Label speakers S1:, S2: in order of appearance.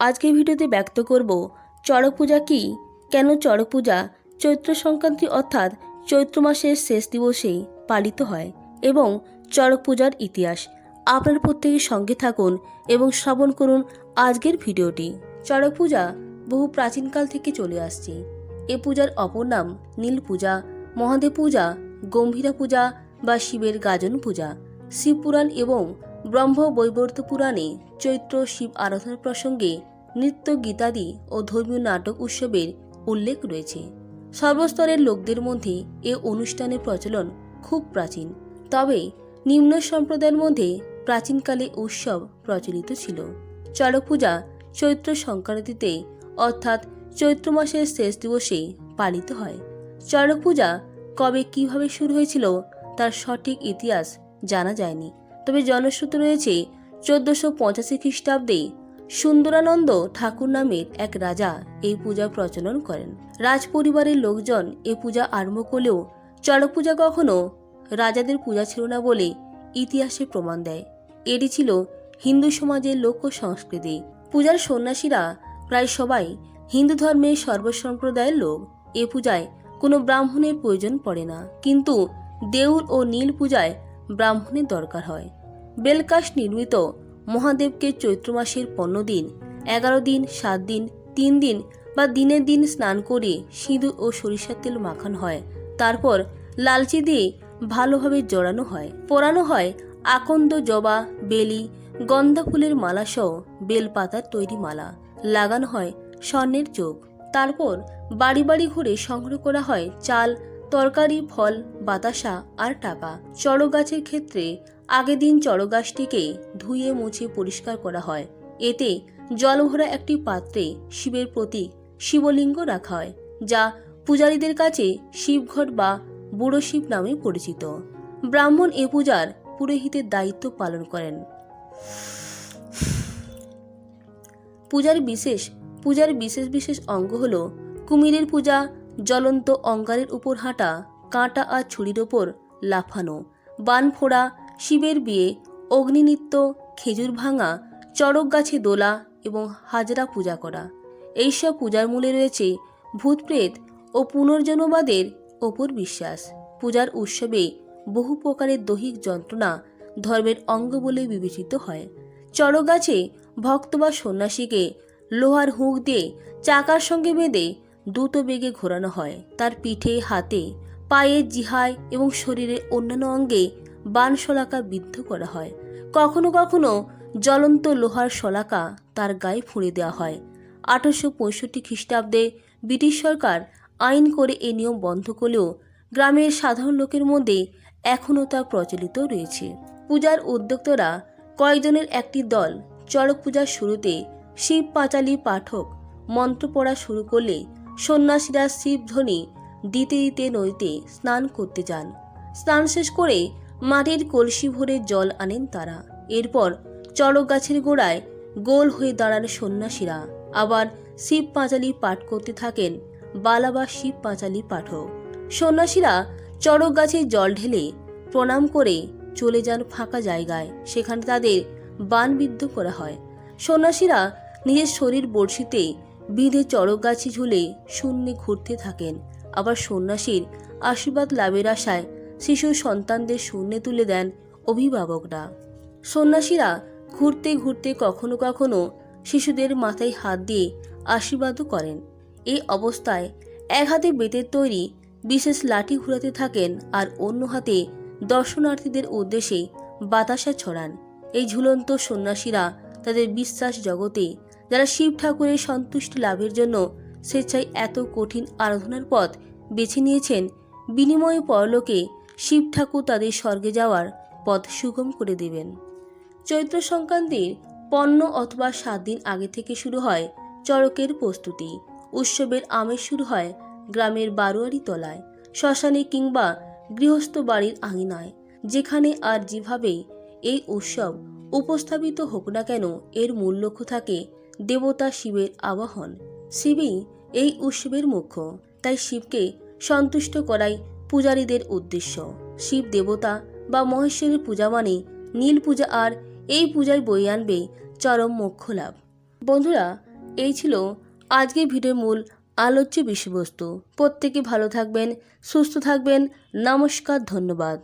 S1: আজকের ভিডিওতে ব্যক্ত করব চড়ক পূজা কী, কেন চড়ক পূজা, চৈত্র সংক্রান্তি অর্থাৎ চৈত্র মাসের শেষ দিবসেই পালিত হয় এবং চড়ক পূজার ইতিহাস। আপনার প্রত্যেকের সঙ্গে থাকুন এবং শ্রবণ করুন আজকের ভিডিওটি। চড়ক পূজা বহু প্রাচীনকাল থেকে চলে আসছে। এ পূজার অপর নাম নীল পূজা, মহাদেব পূজা, গম্ভীরা পূজা বা শিবের গাজন পূজা। শিবপুরাণ এবং ব্রহ্ম বৈবর্ত পুরাণে চৈত্র শিব আরাধনা প্রসঙ্গে নৃত্য, গীতাদি ও ধর্মীয় নাটক উৎসবের উল্লেখ রয়েছে। সর্বস্তরের লোকদের মধ্যে এ অনুষ্ঠানের প্রচলন খুব প্রাচীন, তবে নিম্ন সম্প্রদায়ের মধ্যে প্রাচীনকালে উৎসব প্রচলিত ছিল। চড়ক পূজা চৈত্র সংক্রান্তিতে, অর্থাৎ চৈত্র মাসের শেষ দিবসে পালিত হয়। চড়ক পূজা কবে কীভাবে শুরু হয়েছিল, তার সঠিক ইতিহাস জানা যায়নি। তবে জনশ্রুতি রয়েছে, চোদ্দশো পঁচাশি খ্রিস্টাব্দে সুন্দরানন্দ ঠাকুর নামের এক রাজা এই পূজা প্রচলন করেন। রাজ পরিবারের লোকজন এ পূজা আরম্ভ করলেও চড়ক পূজা কখনো রাজাদের পূজা ছিল না বলে ইতিহাসে প্রমাণ দেয়। এটি ছিল হিন্দু সমাজের লোক সংস্কৃতি। পূজার সন্ন্যাসীরা প্রায় সবাই হিন্দু ধর্মের সর্বসম্প্রদায়ের লোক। এ পূজায় কোনো ব্রাহ্মণের প্রয়োজন পড়ে না। কিন্তু দেউল ও নীল পূজায় ব্রাহ্মণের দরকার হয়। বেলকাশ নির্মিত মহাদেবকে চৈত্র মাসের পনেরো দিন, এগারো দিন, সাত দিন, তিন দিন বা দিনের দিন স্নান করে সিঁদুর ও সরিষার তেল মাখানো হয়। তারপর লালচি দিয়ে ভালোভাবে জড়ানো হয়। পোড়ানো হয় আকন্দ জবা, বেলি গন্ধা ফুলের মালাসহ বেলপাতার তৈরি মালা। লাগানো হয় স্বর্ণের চোখ। তারপর বাড়ি বাড়ি ঘুরে সংগ্রহ করা হয় চাল তরকারি, ফল, বাতাসা আর টাকা চড়ক গাছের ক্ষেত্রে আগের দিন চড়ক গাছটিকে ধুয়ে মুছে পরিষ্কার করা হয়। এতে জলভরা একটি পাত্রে শিবের প্রতীক শিবলিঙ্গ রাখা হয়, যা পূজারীদের কাছে শিবঘট বা বুড়ো শিব নামে পরিচিত। ব্রাহ্মণ এ পূজার পুরোহিতের দায়িত্ব পালন করেন। পূজার বিশেষ পূজার বিশেষ বিশেষ অঙ্গ হল কুমিরের পূজা জ্বলন্ত অঙ্গারের উপর হাঁটা, কাঁটা আর ছুরির ওপর লাফানো, বান ফোড়া, শিবের বিয়ে, অগ্নিনৃত্য, খেজুর ভাঙা, চড়ক গাছে দোলা এবং হাজরা পূজা করা। এইসব পূজার মূলে রয়েছে ভূতপ্রেত ও পুনর্জন্মবাদের ওপর বিশ্বাস। পূজার উৎসবে বহু প্রকারের দৈহিক যন্ত্রণা ধর্মের অঙ্গ বলে বিবেচিত হয়। চড়ক গাছে ভক্ত বা সন্ন্যাসীকে লোহার হুঁক দিয়ে চাকার সঙ্গে বেঁধে দ্রুত বেগে ঘোরানো হয়। তার পিঠে, হাতে, পায়ে জিহায় এবং শরীরের অন্যান্য অঙ্গে বান শলাকা বিদ্ধ করা হয়। কখনো কখনো জ্বলন্ত লোহার শলাকা তার গায়ে ফুঁড়ে দেওয়া হয়। আঠারোশো পঁয়ষট্টি খ্রিস্টাব্দে ব্রিটিশ সরকার আইন করে এ নিয়ম বন্ধ করলেও গ্রামের সাধারণ লোকের মধ্যে এখনও তা প্রচলিত রয়েছে। পূজার উদ্যোক্তারা কয়েকজনের একটি দল চড়ক পূজার শুরুতে শিব পাঁচালী পাঠক মন্ত্র পড়া শুরু করলে সন্ন্যাসীরা শিবধ্বনি দিতে দিতে নদীতে স্নান করতে যান। স্নান শেষ করে মাটির কলসি ভরে জল আনেন তারা। এরপর চড়ক গাছের গোড়ায় গোল হয়ে দাঁড়ান সন্ন্যাসীরা। আবার শিব পাঁচালী পাঠ করতে থাকেন বালা বা শিব পাঁচালী পাঠক। সন্ন্যাসীরা চড়ক গাছে জল ঢেলে প্রণাম করে চলে যান ফাঁকা জায়গায়, সেখানে তাদের বানবিদ্ধ করা হয়। সন্ন্যাসীরা নিজের শরীর বড়শিতে বিঁধে চড়ক গাছে ঝুলে শূন্যে ঘুরতে থাকেন। আবার সন্ন্যাসীর আশীর্বাদ লাভের আশায় শিশু সন্তানদের শূন্যে তুলে দেন অভিভাবকরা। সন্ন্যাসীরা ঘুরতে ঘুরতে কখনো কখনো শিশুদের মাথায় হাত দিয়ে আশীর্বাদও করেন। এই অবস্থায় এক হাতে বেতের তৈরি বিশেষ লাঠি ঘুরাতে থাকেন আর অন্য হাতে দর্শনার্থীদের উদ্দেশ্যে বাতাসা ছড়ান। এই ঝুলন্ত সন্ন্যাসীরা তাদের বিশ্বাস জগতে যারা শিব ঠাকুরের সন্তুষ্টি লাভের জন্য স্বেচ্ছায় এত কঠিন আরাধনার পথ বেছে নিয়েছেন, বিনিময়ে পরলোকে শিব ঠাকুর তাদের স্বর্গে যাওয়ার পথ সুগম করে দেবেন। চৈত্র সংক্রান্তির পণ্য অথবা সাত দিন আগে থেকে শুরু হয় চড়কের প্রস্তুতি। উৎসবের আমেজ শুরু হয় গ্রামের বারোয়ারি তলায়, শ্মশানে কিংবা গৃহস্থ বাড়ির আঙিনায়, যেখানে আর যেভাবে এই উৎসব উপস্থাপিত হোক না কেন এর মূল লক্ষ্য থাকে দেবতা শিবের আবাহন। শিবই এই উৎসবের মুখ্য, তাই শিবকে সন্তুষ্ট করাই পূজারীদের উদ্দেশ্য। শিব দেবতা বা মহেশ্বরের পূজা মানে নীল পূজা, আর এই পূজায় বই আনবে চরম মোক্ষ লাভ। বন্ধুরা, এই ছিল আজকের ভিডিওর মূল আলোচ্য বিষয়বস্তু। প্রত্যেকে ভালো থাকবেন, সুস্থ থাকবেন। নমস্কার, ধন্যবাদ।